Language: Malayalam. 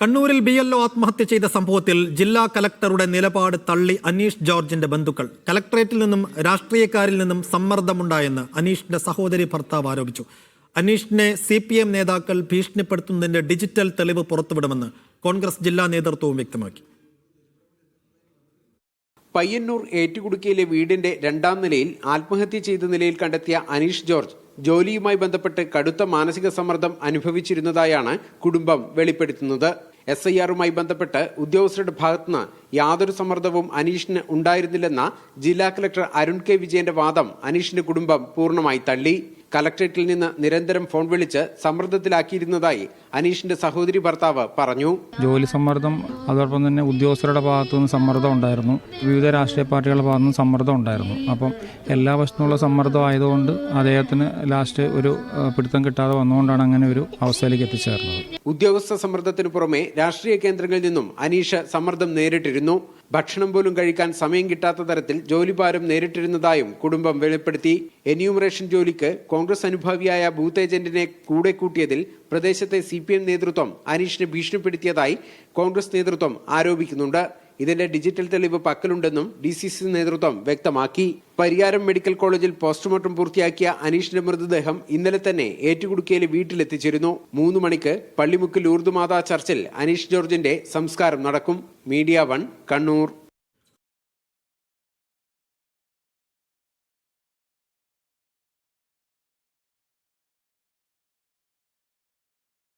കണ്ണൂരിൽ ബി എൽ ഒ ആത്മഹത്യ ചെയ്ത സംഭവത്തിൽ ജില്ലാ കലക്ടറുടെ നിലപാട് തള്ളി അനീഷ് ജോർജിന്റെ ബന്ധുക്കൾ. കലക്ടറേറ്റിൽ നിന്നും രാഷ്ട്രീയക്കാരിൽ നിന്നും സമ്മർദ്ദമുണ്ടായെന്ന് അനീഷിന്റെ സഹോദരി ഭർത്താവ് ആരോപിച്ചു. അനീഷിനെ സി പി എം നേതാക്കൾ ഭീഷണിപ്പെടുത്തുന്നതിന്റെ ഡിജിറ്റൽ തെളിവ് പുറത്തുവിടുമെന്ന് കോൺഗ്രസ് ജില്ലാ നേതൃത്വവും വ്യക്തമാക്കി. പയ്യന്നൂർ ഏറ്റുകുടുക്കിയിലെ വീടിന്റെ രണ്ടാം നിലയിൽ ആത്മഹത്യ ചെയ്ത നിലയിൽ കണ്ടെത്തിയ അനീഷ് ജോർജ് ജോലിയുമായി ബന്ധപ്പെട്ട് കടുത്ത മാനസിക സമ്മർദ്ദം അനുഭവിച്ചിരുന്നതായാണ് കുടുംബം വെളിപ്പെടുത്തുന്നത്. എസ് ഐ ആറുമായി ബന്ധപ്പെട്ട് ഉദ്യോഗസ്ഥരുടെ ഭാഗത്തുനിന്ന് യാതൊരു സമ്മർദ്ദവും അനീഷിന് ഉണ്ടായിരുന്നില്ലെന്ന ജില്ലാ കലക്ടർ അരുൺ കെ വിജയന്റെ വാദം അനീഷിന്റെ കുടുംബം പൂർണമായി തള്ളി. കലക്ടറേറ്റിൽ നിന്ന് നിരന്തരം ഫോൺ വിളിച്ച് സമ്മർദ്ദത്തിലാക്കിയിരുന്നതായി അനീഷിന്റെ സഹോദരി ഭർത്താവ് പറഞ്ഞു. ജോലി സമ്മർദ്ദം അതോടൊപ്പം തന്നെ ഉദ്യോഗസ്ഥരുടെ ഭാഗത്തു നിന്ന് സമ്മർദ്ദം ഉണ്ടായിരുന്നു. വിവിധ രാഷ്ട്രീയ പാർട്ടികളുടെ ഭാഗത്തു നിന്ന് സമ്മർദ്ദം ഉണ്ടായിരുന്നു. അപ്പം എല്ലാ വശത്തുനിന്നുള്ള സമ്മർദ്ദം ആയതുകൊണ്ട് അദ്ദേഹത്തിന് ലാസ്റ്റ് ഒരു പിടുത്തം കിട്ടാതെ വന്നുകൊണ്ടാണ് അങ്ങനെ ഒരു അവസ്ഥയിലേക്ക് എത്തിച്ചേർന്നത്. ഉദ്യോഗസ്ഥ സമ്മർദ്ദത്തിന് പുറമെ രാഷ്ട്രീയ കേന്ദ്രങ്ങളിൽ നിന്നും അനീഷ് സമ്മർദ്ദം നേരിട്ടിരുന്നു. ഭക്ഷണം പോലും കഴിക്കാൻ സമയം കിട്ടാത്ത തരത്തിൽ ജോലിഭാരം നേരിട്ടിരുന്നതായും കുടുംബം വെളിപ്പെടുത്തി. എന്യൂമറേഷൻ ജോലിക്ക് കോൺഗ്രസ് അനുഭാവിയായ ബൂത്ത് ഏജന്റിനെ കൂടെ കൂട്ടിയതിൽ പ്രദേശത്തെ സി നേതൃത്വം അനീഷിനെ ഭീഷണിപ്പെടുത്തിയതായി കോൺഗ്രസ് നേതൃത്വം ആരോപിക്കുന്നുണ്ട്. ഇതിന്റെ ഡിജിറ്റൽ തെളിവ് പക്കലുണ്ടെന്നും ഡി സി സി നേതൃത്വം വ്യക്തമാക്കി. പരിയാരം മെഡിക്കൽ കോളേജിൽ പോസ്റ്റ്മോർട്ടം പൂർത്തിയാക്കിയ അനീഷിന്റെ മൃതദേഹം ഇന്നലെ തന്നെ ഏറ്റുകുടുക്കിയിലെ വീട്ടിലെത്തിച്ചിരുന്നു. മൂന്ന് മണിക്ക് പള്ളിമുക്കിൽ ഊർദുമാതാ ചർച്ചിൽ അനീഷ് ജോർജിന്റെ സംസ്കാരം നടക്കും. Media one Kannur.